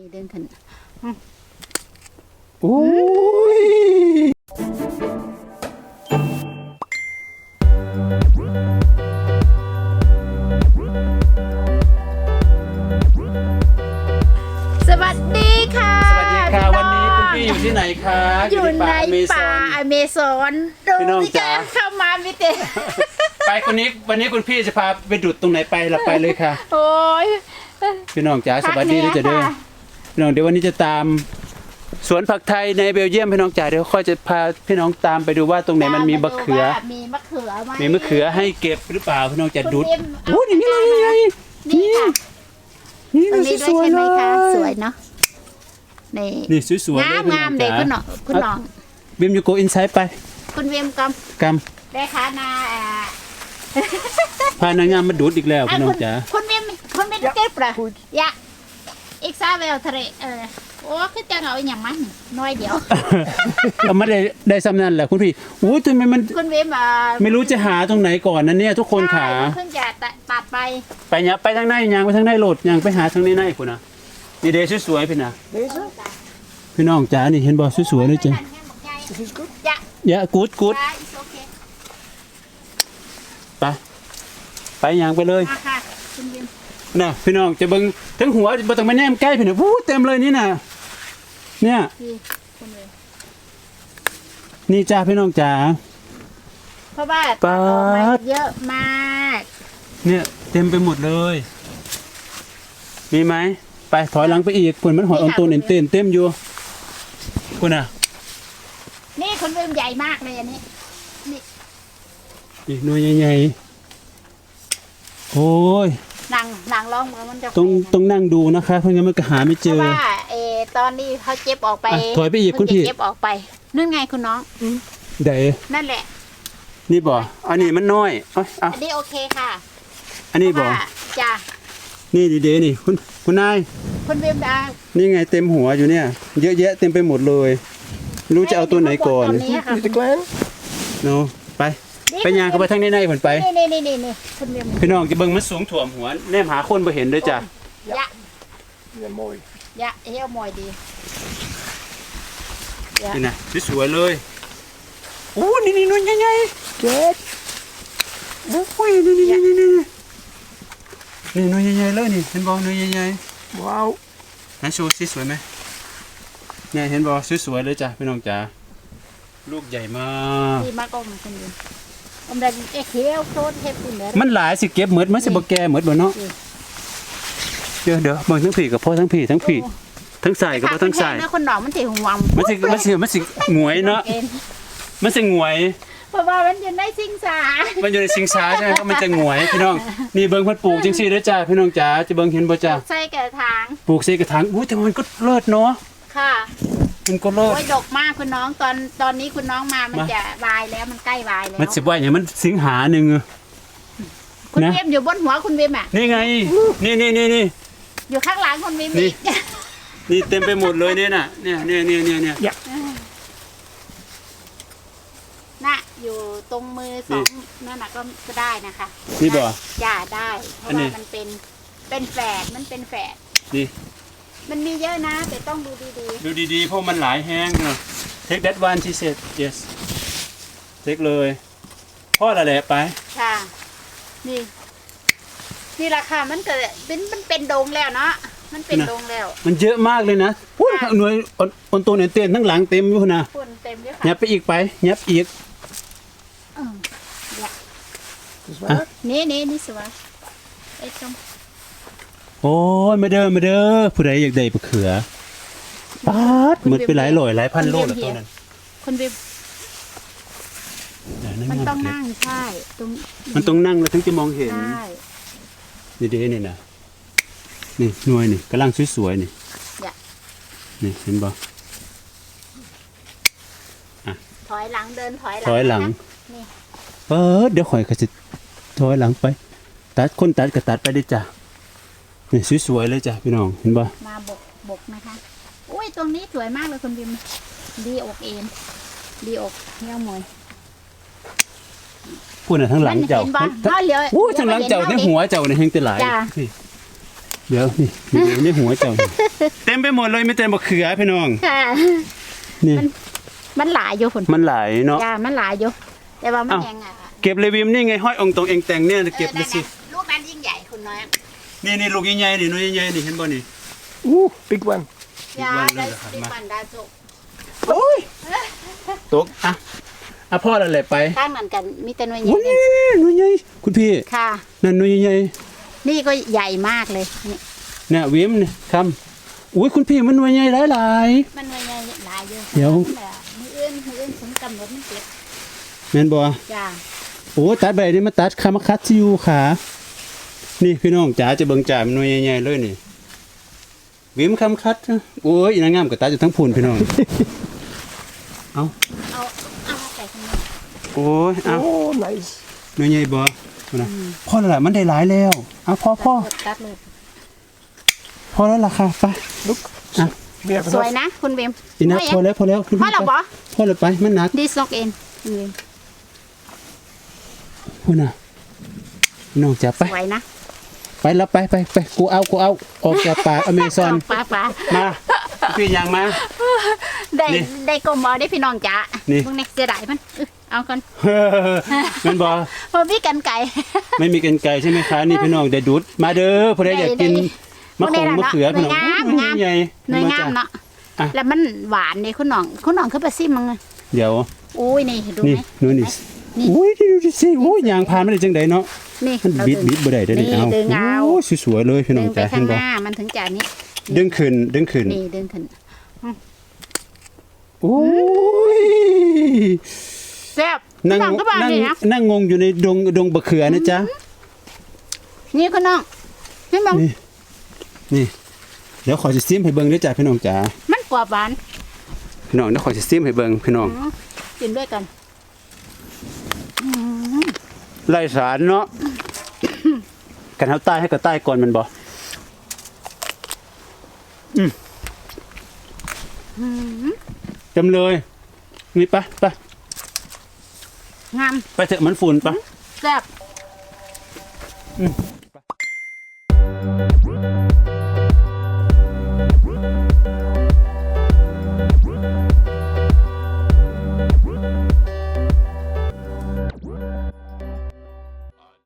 นี่เดินขึ้นโอ้ยสวัสดีค่ะสวัสดีค่ะวันนี้คุณพี่อยู่ที่ไหนคะอยู่ในเมซป่าอนอเมซอนพี่น้องที่จ๋าเข้ามามิเตไปคนนี้วันนี้คุณพี่จะพาไปดุดตรงไหนไปเราไปเลยค่ะ โอ้ยพี่น้องจ๋าสวัสดีนะจ๊ะเด้อค่ะ พี่น้องเดี๋ยววันนี้จะตามสวนผักไทยในเบลเยียมพี่น้องจ๋าเดี๋ยวค่อยจะพาพี่น้องตามไปดูว่าตรงไหนมันมีมะเขือว่ามีมะเขือไหมมีมะเขือให้เก็บหรือเปล่าพี่น้องจะดุดคุณเอ็มเอาโอ้ยนี่นี่นี่นี่นี่ค่ะนี่ตรงนี้สด้วยวยใช่ๆไหมเลยคะสวยเนาะนี่นี่สวยๆเลยงามพี่งามน้เด็อกงคุณจ๋าน้องคุณน้องบิมยูโกอินไซด์ไป คุณเวียมกกำได้ค่ะนาอ่าำพานางงามมาดูดอีกแล้วอะพี่น้อคุงณจ๋าคุณเวียมคุณเวียมเก็บเหรอยะ อีกซาเวลทะเลเออโอ้คือจะเอาอหย่างมันน้อยเดียว เราไม่ได้ได้ซ้ำนั่นแหละคุณพี่อุ้ยทำไมมันคุณเวียมอ่าไม่รู้จะหาตรงไหนก่อนนะเนี่ยทุกคนขาใช่เพิ่งจะตัดไปไปเนี่ยไปทางในยางไปทางในโหลดยางไปหาทางในในคุณนะนี่เดชสวยๆพี่นะ Deze? พี่น้องจ๋านี่เห็นบอสวยๆเลยจ้ะ This is good. ยะยะกูดกูดยะ it's okay ไปไปยางไปเลย มาค่ะคุณเวียม น่ะพี่น้องจะเบิ่งทั้งหัวบ่ต้องมาแนมใกล้พี่นะวู้เต็มเลยนี่น่ะเนี่ยพี่คุณเวียมนี่จ้าพี่น้องจ๋าเพราะว่าป๊าดออกมาเยอะมาก เนี่ยเต็มไปหมดเลย มีไหมไปถอยหลังไปอีกคุณมันหอยออนตัวเต้นๆเต็มอยู่คุณน่ะ นี่คุณเวียมใหญ่มากเลยอันนี้อีกหน่วยใหญ่ๆโอ้ย นางนางร้องมันจะต้องต้องนั่งดูนะคะเพราะงั้นมันก็หาไม่เพเจราะอว่าเออตอนนี้เขาเจ็บออกไปอะถอยไปอีกคุณพี่เพิ่งจะเจ็บออกไปนั่นไงคุณน้องเด๋นั่นแหละ นี่บ่อันนี้มันน้อยเอ้ยเอาอันนี้โอเคค่ะ อันนี้บ่เพราะว่าจ้ะนี่ดีเดๆนี่คุณคุณนายคุณเวียมดานี่ไงเต็มหัวอยู่เนี่ย เยอะแยะเต็มไปหมดเลยไม่รู้จะเอาตัวไหนก่อนตอนนี้ค่ะ Niet te klein? เนาะไป ไปยางเข้าไปทางในในๆผนไป นี่นี่นี่นี่นี่คุณเวียมพี่น้องจะเบิ่งมันสูงถ่วมหัวแนมหาคนบ่เห็นด้วยจ้ะยะ Ja, mooi. ยะเฮี้ยวมอยดียะนี่นะสวยๆเลยโอ้นี่นี่นุ่นใหญ่ Kijk. ๆโอ้ยนี่นี่นี่นี่นี่นี่นุ่นใหญ่ๆเลยนี่เห็นบ่นุ่นใหญ่ Wauw. ๆนั่นชูสิสวยไหมเนี่ยเห็นบ่สวยๆเลยจ้ะพี่น้องจ๋าลูกใหญ่มากดีมากก็มันคุณเวียม อมดันเอ๊ะเฮี้ยวโคตรเทปคุณเด้อมันหลายสิเก็บหมดมันสิบ่แก่หมดบ่เนาะอืมเดี๋ยวเดี๋ยวเบิ่งทั้งผีกับพ่อทั้งผีทั้งผีทั้งใส่กับพ่อทั้งใส่เนื้อคนหนองมันสิห่วงมันสิมันสิมันสิหงวยเนาะอ็มันสิหงวยเพราะว่ามันอยู่ในสิงสา มันอยู่ในสิงสาใช่ไหมครับมันจะหงวยพี่น้อง นี่เบิ่งเพิ่นปลูกจังซี่เด้อจ้าพี่น้องจ๋าจะเบิ่งเห็นบ่จ้าใส่กระถาง ปลูกใส่กระถาง อุ้ยแต่มันก็เลิศเนาะ ค่ะ มันก็เลิศโอ้ยดกมากคุณน้องตอนตอนนี้คุณน้องมามันมา จะวายแล้วมันใกล้วายแล้วมันสิว่าอย่างมันสิงหาหนึงอะ คุณนะ เวมอยู่บนหัวคุณเวมอะนี่ไง นี่นี่นี่นี่ อยู่ข้างหลังคุณเวมนี่ อีกนี่เต็มไปหมดเลยเนี่ยน่ะเนี่ยเนี่ยเนี่ยเนี่ยเนี่ย น่ะอยู่ตรงมือสองนั่นน่ะก็ก็ได้นะคะนี่บ่จ่าได้เพอัราะนนี้ ว่ามันเป็นเป็นแฝดมันเป็นแฝดนี่ มันมีเยอะนะ แต่ต้องดูดี ดูดีๆ เพราะมันหลายแห้งเนาะ take that one she said yes take เลยพ่อละแหละไป ๆ ค่ะ นี่ นี่ราคามันก็เป็นมันเป็นโดงแล้วเนาะ มันเป็นนะ โดงแล้ว มันเยอะมากเลยนะพูดหน่วยออนออนตัวเนี่ยเต้นทั้งหลังเต็มอยู่นะฝุ่นเต็มด้วยยัค่ะบไปอีกไปยับอีกเออ Dat is waar. นี่นี่นี่สวยไอ้ตรง โอ้ยมาเด้อมาเด้อผู้ใดอยากได้มะเขือปาดหมดไปหลายร้อยหลายพันโลแล้วตัวนั้นคุณเวมเดี๋ยวมันงาต้องเก็บนั่งใช่ตรงมันต้องนั่งแล้วถึงจะมองเห็นใช่นี่เด้นี่นะนี่หน่วยนี่กำลังสวยๆนี่อย่านี่เห็นบ่ถอยหลังเดินถอยหลังถอยหลังนะนี่เออเดี๋ยวข่อยก็จะถอยหลังไป ตัดคนตัดก็ตัดไปได้จ้ะ นี่สวยๆเลยจ้ะพี่น้องเห็นบ่มาบกบกนะคะอุ้ยตรงนี้สวยมากเลยคุณบิมดีอกเอ็นดีอกเหี้ยวมวยพูดน่ะทั้งหลังเจ้ามันเห็นบ่ทั้งเอาเหลียวโอ้ยทั้งหลังเจ้าในหัวเจ้าในแห่งแต่หลายจ้ะนี่เดี๋ยวนี่นี่อยู่ในหัวเจ้าเต็มไปหมดเลยไม่เต็มบักเขือพี่น้องค่ะนี่มันหลายอยู่คนมันหลายเนาะจ้ามันหลายอยู่แต่ว่ามันอ้าวแข็งอะเก็บเลยวิมนี่ไงห้อยองค์ตรงเองแต่งเนี่ยเก็บเลยสิลูกนั้นยิ่งใหญ่คุณน้อย นี่นี่ลูกใหญ่ๆนี่น้อยใหญ่ๆนี่เห็นบ่นี่ Ooh, big one. ยาวันได้เลยเหรอครับดิมาบันดาโจโอ้ยตกอะอะพ่อแล้วแหละไปข้างนั้นกัน มีแต่หน่วยใหโอ้ยญ่น้อยใหญ่คุณพี่ค่ะ นั่นน้อยใหญ่นี่ก็ใหญ่มากเลยนี่ๆเนี่ยวิมเนี่ยคำอุ้ยคุณพี่มันน้อยใหญ่หลาย มันหน่วยใหญ่หลายเยอะเดี๋ยวมืออื่นมืออื่นถึงกำหนดมันเก็บๆแม่นบ่จ้าโอ้ตัดใบนี่มาตัดคามาคัดซิวขา นี่พี่น้องจ๋าจะเบิ่งจ่ามันน้อยใหญ่ๆเลยนี่วิมคำคัดโอ้ยอีนางงามก็ตัดอยู่ทั้งพูนพี่น้อง เอาเอาเอามาใส่ข้างในโอ้ยเอา Oh, nice. น้อยใหญ่บ่เอานะพ่อแล้วล่ะมันได้หลายแล้วเอาพ่อพ่อตัดเลยพอแล้วล่ะค่ะไป Look. Ah. We have สวย enough. นะ คุณเบมอีนะพอแล้วพอแล้วคุณพ่อเราไปบอพอแล้วไปมันหนักดิสนกเอ็นคุณเบมพูดน่ะน้องจ๋าไปสวยนะ ไปแล้วไปไปไปกูเอากูเอาออกจากป่าอเมซอนป้าป้ามาพี่ยังมา ได้นี่ได้กลมบอได้พี่น้องจ๋านี่ พวกนี้เสียดายมันอึเอากันมันบอกพอพี่กันไก่ ไม่มีกันไกลใช่ไหมคะนี่พี่น้องเดดุดมาเด้อพอได้อยากกินได้มะขงได้มะเขือได้พี่น้องงามอุ้ยงาม ใหญ่หน่วยงามเนาะอะ แล้วมันหวานเลยคุณน้องคุณน้องคือปลาซิมมั้งเดี๋ยว อุ้ยนี่ดูนี่ไหม นู่นนี่นี่อุ้ยดูดิสิโอ้ยยางพานไม่ได้จังใดเนาะ นี่มันเราบิดดึงบิดบ่ได้เด้อนี่นี่เอาดึงเอาโอ้ยสวยๆเลยพี่น้ดึองงไปจ๋าเห็ข้านงบ่หน้ามันถึงจานนี้ดึงขึ้นดึงขึ้นนี่ดึงขึ้นโอ้ยแซ่บนั่งน้องก็บางนั่งนี่นะนั่งงงอยู่ในดงดงบะเขือนะจ๊ะนี่คุณน้องนี่มองนี่นี่เดี๋ยวขอจะซิมให้เบิ่งด้วยจ้ะพี่น้องจ๋ามันกว่าหวานพี่น้องเดี๋ยวขอจะซิมให้เบิ่งพี่น้องอืมกินด้วยกันไร้สารเนาะ กันเฮาใต้ให้ก็ใต้ก่อนแมันบ่อืมจำเลยนี่ปะปะงามไปเถอะมันฝุ่นปะแซ่บ